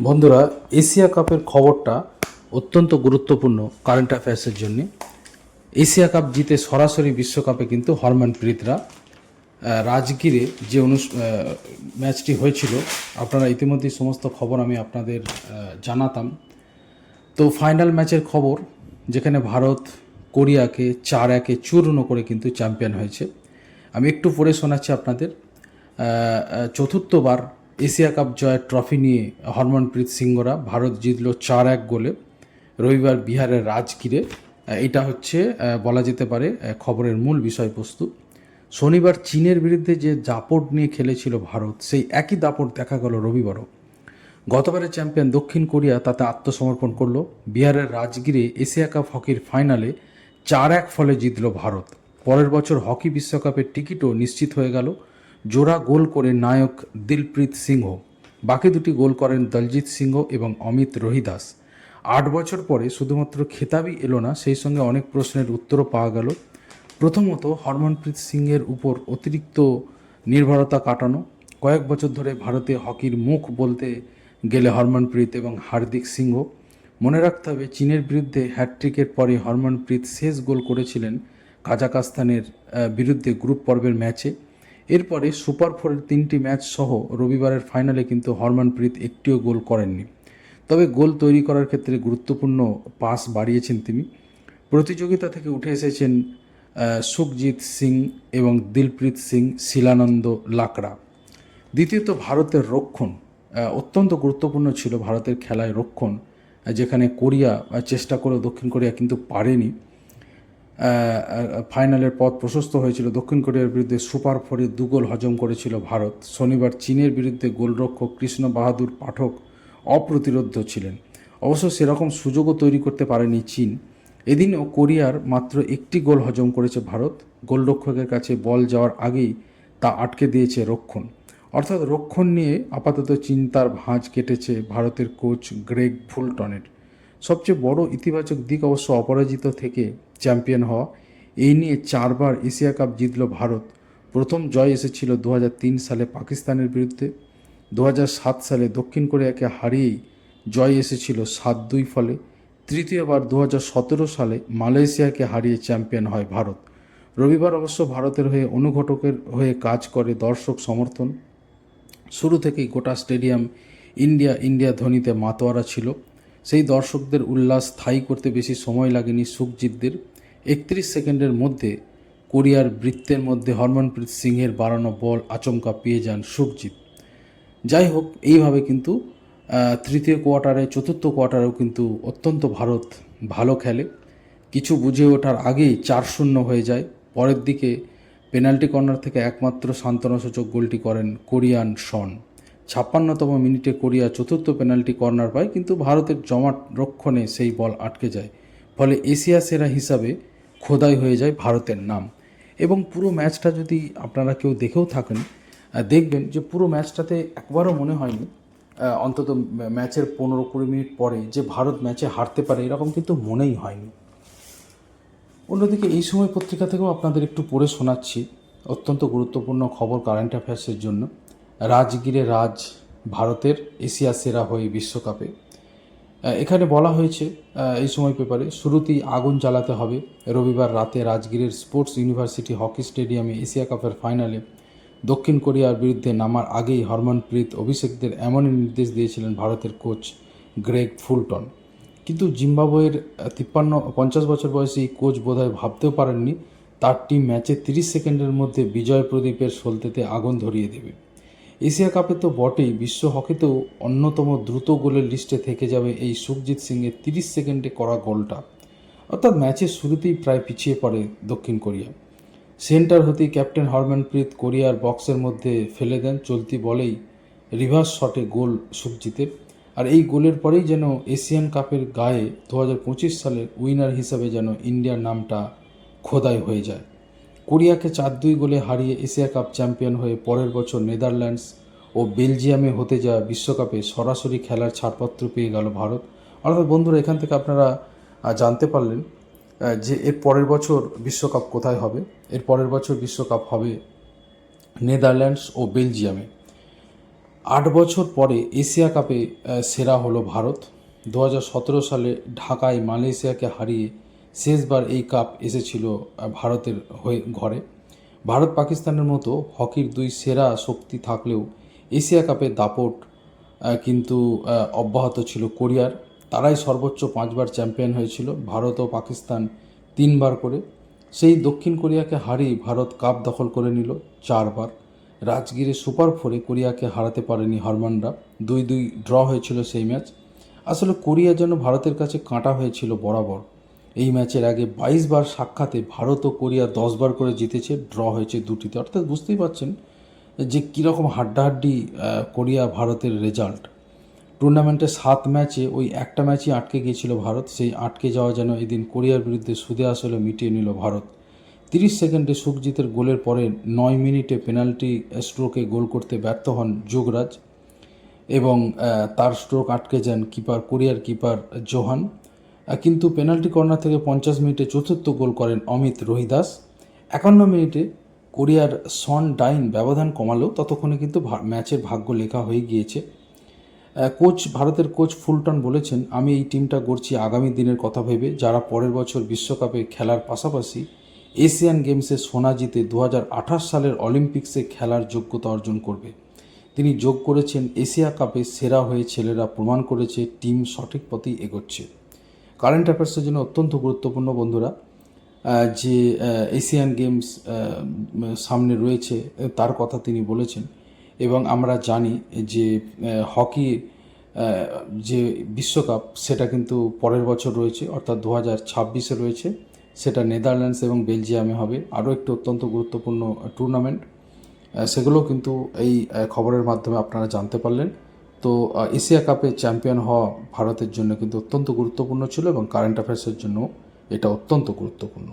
বন্ধুরা, এশিয়া কাপের খবরটা অত্যন্ত গুরুত্বপূর্ণ কারেন্ট অ্যাফেয়ার্সের জন্য। এশিয়া কাপ জিতে সরাসরি বিশ্বকাপে কিন্তু হরমনপ্রীতরা রাজগীরে যে অনু ম্যাচটি হয়েছিল, আপনারা ইতিমধ্যেই সমস্ত খবর আমি আপনাদের জানাতাম। তো ফাইনাল ম্যাচের খবর, যেখানে ভারত কোরিয়াকে চার একে চূর্ণ করে কিন্তু চ্যাম্পিয়ন হয়েছে। আমি একটু পরে শোনাচ্ছি আপনাদের। চতুর্থবার এশিয়া কাপ জয়ের ট্রফি নিয়ে হরমনপ্রীত সিংহরা ভারত জিতল চার এক গোলে। রবিবার বিহারের রাজগিরে এটা হচ্ছে বলা যেতে পারে খবরের মূল বিষয়বস্তু। শনিবার চীনের বিরুদ্ধে যে দাপট নিয়ে খেলেছিল ভারত, সেই একই দাপট দেখা গেল রবিবারও। গতবারের চ্যাম্পিয়ন দক্ষিণ কোরিয়া তাতে আত্মসমর্পণ করল। বিহারের রাজগিরে এশিয়া কাপ হকির ফাইনালে চার এক ফলে জিতল ভারত। পরের বছর হকি বিশ্বকাপের টিকিটও নিশ্চিত হয়ে গেল। জোড়া গোল করে নায়ক দিলপ্রীত সিংহ। বাকি দুটি গোল করেন দলজিৎ সিংহ এবং অমিত রোহিদাস। আট বছর পরে শুধুমাত্র খেতাবই এলো না, সেই সঙ্গে অনেক প্রশ্নের উত্তরও পাওয়া গেল। প্রথমত, হরমনপ্রীত সিংয়ের উপর অতিরিক্ত নির্ভরতা কাটানো। কয়েক বছর ধরে ভারতে হকির মুখ বলতে গেলে হরমনপ্রীত এবং হার্দিক সিংহ। মনে রাখতে হবে, চীনের বিরুদ্ধে হ্যাটট্রিকের পরে হরমনপ্রীত শেষ গোল করেছিলেন কাজাকাস্তানের বিরুদ্ধে গ্রুপ পর্বের ম্যাচে। এরপরে সুপার ফোরের তিনটি ম্যাচ সহ রবিবারের ফাইনালে কিন্তু হরমনপ্রীত একটিও গোল করেননি। তবে গোল তৈরি করার ক্ষেত্রে গুরুত্বপূর্ণ পাস বাড়িয়েছেন তিনি। প্রতিযোগিতা থেকে উঠে এসেছেন সুখজিৎ সিং এবং দিলপ্রীত সিং, শিলানন্দ লাকড়া। দ্বিতীয়ত ভারতের রক্ষণ অত্যন্ত গুরুত্বপূর্ণ ছিল ভারতের খেলায় রক্ষণ যেখানে কোরিয়া চেষ্টা করে দক্ষিণ কোরিয়া কিন্তু পারেনি। ফাইনালের পথ প্রশস্ত হয়েছিল। দক্ষিণ কোরিয়ার বিরুদ্ধে সুপার ফোরে দু গোল হজম করেছিল ভারত। শনিবার চীনের বিরুদ্ধে গোলরক্ষক কৃষ্ণ বাহাদুর পাঠক অপ্রতিরোধ্য ছিলেন। অবশ্য সেরকম সুযোগও তৈরি করতে পারেনি চীন। এদিনও কোরিয়ার মাত্র একটি গোল হজম করেছে ভারত। গোলরক্ষকের কাছে বল যাওয়ার আগেই তা আটকে দিয়েছে রক্ষণ। অর্থাৎ রক্ষণ নিয়ে আপাতত চিন্তার ভাঁজ কেটেছে ভারতের কোচ গ্রেগ ফুলটনের। সবচেয়ে বড় ইতিবাচক দিক অবশ্য অপরাজিত থেকে চ্যাম্পিয়ন হওয়া। এই নিয়ে চারবার এশিয়া কাপ জিতল ভারত। প্রথম জয় এসেছিল দু হাজার তিন সালে পাকিস্তানের বিরুদ্ধে। দু হাজার সাত সালে দক্ষিণ কোরিয়াকে হারিয়েই জয় এসেছিল সাত দুই ফলে। তৃতীয়বার দু হাজার সতেরো সালে মালয়েশিয়াকে হারিয়ে চ্যাম্পিয়ন হয় ভারত। রবিবার অবশ্য ভারতের হয়ে অনুঘটকের হয়ে কাজ করে দর্শক সমর্থন। শুরু থেকেই গোটা স্টেডিয়াম ইন্ডিয়া ইন্ডিয়া ধ্বনিতে মাতোয়ারা ছিল। সেই দর্শকদের উল্লাস স্থায়ী করতে বেশি সময় লাগেনি সুখজিৎদের। একত্রিশ সেকেন্ডের মধ্যে কোরিয়ার বৃত্তের মধ্যে হরমনপ্রীত সিংয়ের বাড়ানো বল আচমকা পেয়ে যান সুখজিৎ। যাই হোক, এইভাবে কিন্তু তৃতীয় কোয়ার্টারে, চতুর্থ কোয়ার্টারেও কিন্তু অত্যন্ত ভারত ভালো খেলে। কিছু বুঝে ওঠার আগেই চার শূন্য হয়ে যায়। পরের দিকে পেনাল্টি কর্নার থেকে একমাত্র সান্ত্বনাসূচক গোলটি করেন কোরিয়ান শন। ছাপ্পান্নতম মিনিটে কোরিয়া চতুর্থ পেনাল্টি কর্নার পায়, কিন্তু ভারতের জমাট রক্ষণে সেই বল আটকে যায়। ফলে এশিয়া সেরা হিসাবে খোদাই হয়ে যায় ভারতের নাম। এবং পুরো ম্যাচটা যদি আপনারা কেউ দেখেও থাকেন দেখবেন যে পুরো ম্যাচটাতে একবারও মনে হয়নি অন্তত ম্যাচের পনেরো কুড়ি মিনিট পরে যে ভারত ম্যাচে হারতে পারে, এরকম কিন্তু মনেই হয়নি। অন্যদিকে এই সময় পত্রিকা থেকেও আপনাদের একটু পড়ে শোনাচ্ছি অত্যন্ত গুরুত্বপূর্ণ খবর কারেন্ট অ্যাফেয়ার্সের জন্য। রাজগীরে রাজ ভারতের এশিয়া সেরা হয়ে বিশ্বকাপে। এখানে বলা হয়েছে এই সময় পেপারে, শুরুতেই আগুন জ্বালাতে হবে। রবিবার রাতে রাজগীরের স্পোর্টস ইউনিভার্সিটি হকি স্টেডিয়ামে এশিয়া কাপের ফাইনালে দক্ষিণ কোরিয়ার বিরুদ্ধে নামার আগেই হরমনপ্রীত অভিষেকদের এমনই নির্দেশ দিয়েছিলেন ভারতের কোচ গ্রেগ ফুলটন। কিন্তু জিম্বাবুয়ের তিপ্পান্ন, পঞ্চাশ বছর বয়সী কোচ বোধহয় ভাবতেও পারেননি, তার টিম ম্যাচে তিরিশ সেকেন্ডের মধ্যে বিজয় প্রদীপের সলতেতে আগুন ধরিয়ে দেবে। এশিয়া কাপে তো বটেই, বিশ্ব হকিতেও অন্যতম দ্রুত গোলের লিস্টে থেকে যাবে এই সুখজিৎ সিংয়ের তিরিশ সেকেন্ডে করা গোলটা। অর্থাৎ ম্যাচের শুরুতেই প্রায় পিছিয়ে পড়ে দক্ষিণ কোরিয়া। সেন্টার হতেই ক্যাপ্টেন হরমনপ্রীত কোরিয়ার বক্সের মধ্যে ফেলে দেন চলতি বলেই রিভার্স শটে গোল সুখজিতের। আর এই গোলের পরেই যেন এশিয়ান কাপের গায়ে দু হাজার পঁচিশ সালের উইনার হিসাবে যেন ইন্ডিয়ার নামটা খোদাই হয়ে যায়। কোরিয়াকে চার দুই গোলে হারিয়ে এশিয়া কাপ চ্যাম্পিয়ন হয়ে পরের বছর নেদারল্যান্ডস ও বেলজিয়ামে হতে যাওয়া বিশ্বকাপে সরাসরি খেলার ছাড়পত্র পেয়ে গেল ভারত। অর্থাৎ বন্ধুরা, এখান থেকে আপনারা জানতে পারলেন যে এর পরের বছর বিশ্বকাপ কোথায় হবে, এর পরের বছর বিশ্বকাপ হবে নেদারল্যান্ডস ও বেলজিয়ামে। আট বছর পরে এশিয়া কাপে সেরা হলো ভারত। দু হাজার সতেরো সালে ঢাকায় মালয়েশিয়াকে হারিয়ে শেষবার এই কাপ এসেছিল ভারতের হয়ে ঘরে। ভারত পাকিস্তানের মতো হকির দুই সেরা শক্তি থাকলেও এশিয়া কাপে দাপট কিন্তু অব্যাহত ছিল কোরিয়ার। তারাই সর্বোচ্চ পাঁচবার চ্যাম্পিয়ন হয়েছিল, ভারত ও পাকিস্তান তিনবার করে। সেই দক্ষিণ কোরিয়াকে হারিয়ে ভারত কাপ দখল করে নিল চারবার। রাজগিরে সুপার ফোরে কোরিয়াকে হারাতে পারেনি হারমানরা। দুই দুই ড্র হয়েছিল সেই ম্যাচ। আসলে কোরিয়া যেন ভারতের কাছে কাঁটা হয়েছিল বরাবর। এই ম্যাচের আগে বাইশ বার সাক্ষাতে ভারত ও কোরিয়া দশ বার করে জিতেছে, ড্র হয়েছে দুটিতে। অর্থাৎ বুঝতেই পারছেন যে কীরকম হাড্ডাহাড্ডি কোরিয়া ভারতের রেজাল্ট টুর্নামেন্টে সাত ম্যাচে ওই একটা ম্যাচই আটকে গিয়েছিল ভারত, সেই আটকে যাওয়া যেন এদিন কোরিয়ার বিরুদ্ধে সুদে আসলে মিটিয়ে নিল ভারত। তিরিশ সেকেন্ডে সুখজিতের গোলের পরে নয় মিনিটে পেনাল্টি স্ট্রোকে গোল করতে ব্যর্থ হন যোগরাজ এবং তার স্ট্রোক আটকে যান কিপার, কোরিয়ার কিপার জোহান। কিন্তু পেনাল্টি কর্নার থেকে পঞ্চাশ মিনিটে চতুর্থ গোল করেন অমিত রোহিদাস। একান্ন মিনিটে কোরিয়ার সন ডাইন ব্যবধান কমালেও ততক্ষণে কিন্তু ম্যাচের ভাগ্য লেখা হয়ে গিয়েছে। কোচ, ভারতের কোচ ফুলটন বলেছেন, আমি এই টিমটা গড়ছি আগামী দিনের কথা ভেবে, যারা পরের বছর বিশ্বকাপে খেলার পাশাপাশি এশিয়ান গেমসে সোনা জিতে দু হাজার আঠাশ সালের অলিম্পিক্সে খেলার যোগ্যতা অর্জন করবে। তিনি যোগ করেছেন এশিয়া কাপে সেরা হয়ে ছেলেরা প্রমাণ করেছে, টিম সঠিক পথেই এগোচ্ছে। কারেন্ট অ্যাফেয়ার্সের জন্য অত্যন্ত গুরুত্বপূর্ণ বন্ধুরা যে এশিয়ান গেমস সামনে রয়েছে তার কথা তিনি বলেছেন। এবং আমরা জানি যে হকি যে বিশ্বকাপ, সেটা কিন্তু পরের বছর রয়েছে, অর্থাৎ দু হাজার ছাব্বিশে রয়েছে। সেটা নেদারল্যান্ডস এবং বেলজিয়ামে হবে। আরও একটি অত্যন্ত গুরুত্বপূর্ণ টুর্নামেন্ট সেগুলো কিন্তু এই খবরের মাধ্যমে আপনারা জানতে পারলেন। তো এশিয়া কাপে চ্যাম্পিয়ন হওয়া ভারতের জন্য কিন্তু অত্যন্ত গুরুত্বপূর্ণ ছিল এবং কারেন্ট অ্যাফেয়ার্সের জন্য এটা অত্যন্ত গুরুত্বপূর্ণ।